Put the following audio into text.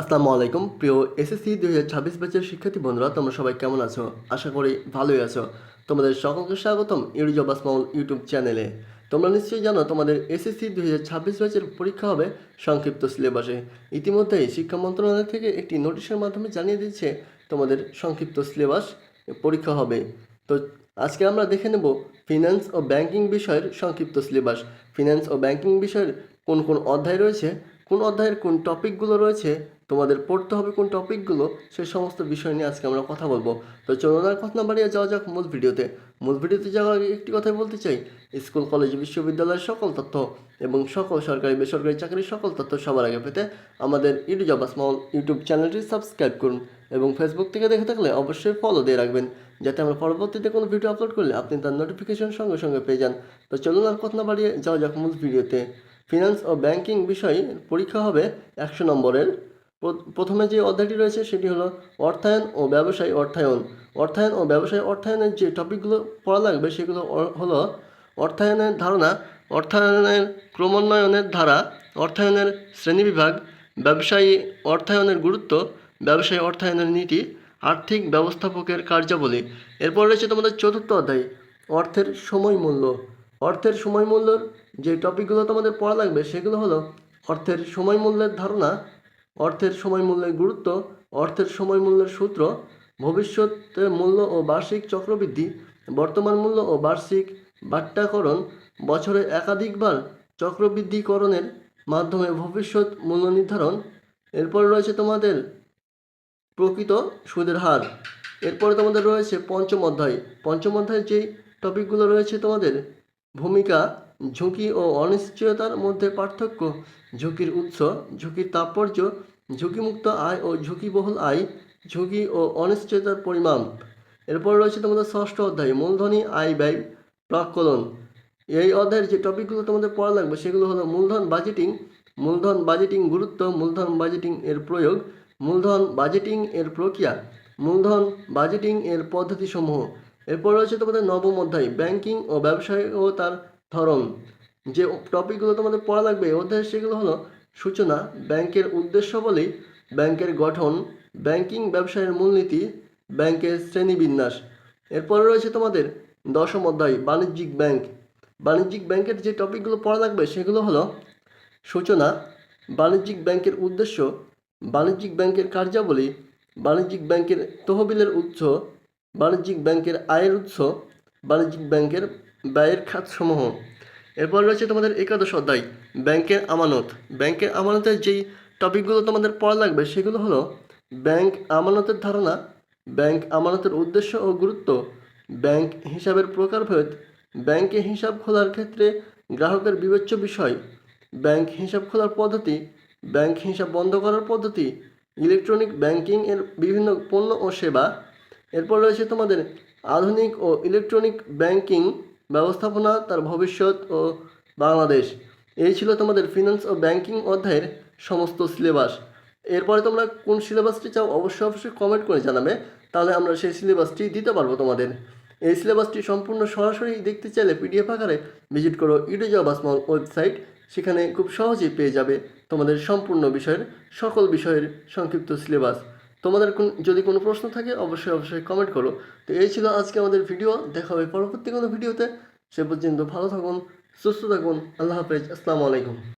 আসসালামু আলাইকুম। প্রিয় এসএসসি দুই হাজার ছাব্বিশ ব্যাচের শিক্ষার্থী বন্ধুরা, তোমরা সবাই কেমন আছো? আশা করি ভালোই আছো। তোমাদের সকলকে স্বাগতম ইউরিজব আসমাউল ইউটিউব চ্যানেলে। তোমরা নিশ্চয়ই জানো, তোমাদের এসএসসি দুই হাজার ছাব্বিশ ব্যাচের পরীক্ষা হবে সংক্ষিপ্ত সিলেবাসে। ইতিমধ্যেই শিক্ষা মন্ত্রণালয় থেকে একটি নোটিশের মাধ্যমে জানিয়ে দিচ্ছে, তোমাদের সংক্ষিপ্ত সিলেবাস পরীক্ষা হবে। তো আজকে আমরা দেখে নেব ফিনান্স ও ব্যাংকিং বিষয়ের সংক্ষিপ্ত সিলেবাস। ফিনান্স ও ব্যাংকিং বিষয়ের কোন কোন অধ্যায় রয়েছে কোন অধ্যায়ের কোন টপিকগুলো রয়েছে, তোমাদের পড়তে হবে কোন টপিকগুলো, সে সমস্ত বিষয় নিয়ে আজকে আমরা কথা বলব। তো চলুন আর কথা না বাড়িয়ে যাওয়া যাক মূল ভিডিওতে। মূল ভিডিওতে যাওয়ার আগে একটি কথাই বলতে চাই, স্কুল, কলেজ, বিশ্ববিদ্যালয়ের সকল তথ্য এবং সকল সরকারি, বেসরকারি চাকরির সকল তথ্য সবার আগে পেতে আমাদের ইউটিউব জব স্মল ইউটিউব চ্যানেলটি সাবস্ক্রাইব করুন এবং ফেসবুক থেকে দেখে থাকলে অবশ্যই ফলো দিয়ে রাখবেন, যাতে আমরা পরবর্তীতে কোনো ভিডিও আপলোড করলে আপনি তার নোটিফিকেশন সঙ্গে সঙ্গে পেয়ে যান। তো চলুন আর কথা না বাড়িয়ে যাওয়া যাক মূল ভিডিওতে। ফিনান্স ও ব্যাংকিং বিষয়ে পরীক্ষা হবে একশো নম্বরের। প্রথমে যে অধ্যায়টি রয়েছে সেটি হলো অর্থায়ন ও ব্যবসায় অর্থায়ন। অর্থায়ন ও ব্যবসায় অর্থায়নের যে টপিকগুলো পড়া লাগবে সেগুলো হলো অর্থায়নের ধারণা, অর্থায়নের ক্রমোন্নয়নের ধারা, অর্থায়নের শ্রেণীবিভাগ, ব্যবসায়ী অর্থায়নের গুরুত্ব, ব্যবসায়ী অর্থায়নের নীতি, আর্থিক ব্যবস্থাপকের কার্যাবলী। এরপর রয়েছে তোমাদের চতুর্থ অধ্যায়, অর্থের সময় মূল্য। অর্থের সময় মূল্যর যে টপিকগুলো তোমাদের পড়া লাগবে সেগুলো হলো অর্থের সময় মূল্যের ধারণা, অর্থের সময় মূল্যের গুরুত্ব, অর্থের সময় মূল্যের সূত্র ভবিষ্যতের মূল্য ও বার্ষিক চক্রবৃদ্ধি, বর্তমান মূল্য ও বার্ষিক বাট্টাকরণ, বছরে একাধিকবার চক্রবৃদ্ধিকরণের মাধ্যমে ভবিষ্যৎ মূল্য নির্ধারণ, এরপরে রয়েছে তোমাদের প্রকৃত সুদের হার, এরপরে তোমাদের রয়েছে পঞ্চম অধ্যায়, পঞ্চম অধ্যায়ের যেই টপিকগুলো রয়েছে তোমাদের ভূমিকা, ঝুঁকি ও অনিশ্চয়তার মধ্যে পার্থক্য, ঝুঁকির উৎস, ঝুঁকির তাৎপর্য, ঝুঁকিমুক্ত আয় ও ঝুঁকিবহুল আয়, ঝুঁকি ও অনিশ্চয়তার পরিমাণ এরপর রয়েছে তোমাদের ষষ্ঠ অধ্যায়, মূলধনী আয় ব্যয় প্রাক্কলন এই অধ্যায়ের যে টপিকগুলো তোমাদের পড়া লাগবে, সেগুলো হলো মূলধন বাজেটিং মূলধন বাজেটিং গুরুত্ব, মূলধন বাজেটিং এর প্রয়োগ, মূলধন বাজেটিং এর প্রক্রিয়া, মূলধন বাজেটিং এর পদ্ধতিসমূহ। এরপর রয়েছে তোমাদের নবম অধ্যায় ব্যাংকিং ও ব্যবসায় ও তার ধরন। যে টপিকগুলো তোমাদের পড়া লাগবে অধ্যায়ে সেগুলো হলো সূচনা, ব্যাংকের উদ্দেশ্য বলেই ব্যাংকের গঠন, ব্যাংকিং ব্যবসায়ের মূলনীতি, ব্যাংকের শ্রেণীবিন্যাস। এরপরে রয়েছে তোমাদের দশম অধ্যায়, বাণিজ্যিক ব্যাংক। বাণিজ্যিক ব্যাংকের যে টপিকগুলো পড়া লাগবে, সেগুলো হলো সূচনা, বাণিজ্যিক ব্যাংকের উদ্দেশ্য, বাণিজ্যিক ব্যাংকের কার্যাবলী, বাণিজ্যিক ব্যাংকের তহবিলের উৎস বাণিজ্যিক ব্যাংকের আয়ের উৎস, বাণিজ্যিক ব্যাংকের ব্যয়ের খাতসমূহ। এরপর রয়েছে তোমাদের একাদশ অধ্যায়, ব্যাংকের আমানত। ব্যাংকের আমানতের যেই টপিকগুলো তোমাদের পড়া লাগবে সেগুলো হলো, ব্যাংক আমানতের ধারণা, ব্যাংক আমানতের উদ্দেশ্য ও গুরুত্ব, ব্যাংক হিসাবের প্রকারভেদ, ব্যাংকে হিসাব খোলার ক্ষেত্রে গ্রাহকের বিবেচ্য বিষয়, ব্যাংক হিসাব খোলার পদ্ধতি, ব্যাংক হিসাব বন্ধ করার পদ্ধতি, ইলেকট্রনিক ব্যাংকিং এর বিভিন্ন পণ্য ও সেবা এরপর রয়েছে তোমাদের আধুনিক ও ইলেকট্রনিক ব্যাংকিং ব্যবস্থাপনা, তার ভবিষ্যৎ ও বাংলাদেশ। এই ছিল তোমাদের ফিনান্স ও ব্যাংকিং অধ্যায়ের সমস্ত সিলেবাস এরপরে তোমরা কোন সিলেবাসটি চাও অবশ্যই অবশ্যই কমেন্ট করে জানাবে, তাহলে আমরা সেই সিলেবাসটি দিতে পারব তোমাদের। এই সিলেবাসটি সম্পূর্ণ সরাসরি দেখতে চাইলে পিডিএফ আকারে ভিজিট করো ইউটিউব আসমাল ওয়েবসাইট সেখানে খুব সহজেই পেয়ে যাবে তোমাদের সম্পূর্ণ বিষয়ের, সকল বিষয়ের সংক্ষিপ্ত সিলেবাস তোমাদের কোন যদি কোনো প্রশ্ন থাকে, অবশ্যই অবশ্যই কমেন্ট করো। তো এই ছিল আজকে আমাদের ভিডিও দেখা হবে পরবর্তী কোনো ভিডিওতে সে পর্যন্ত ভালো থাকুন, সুস্থ থাকুন। আল্লাহ হাফেজ। আসসালামু আলাইকুম।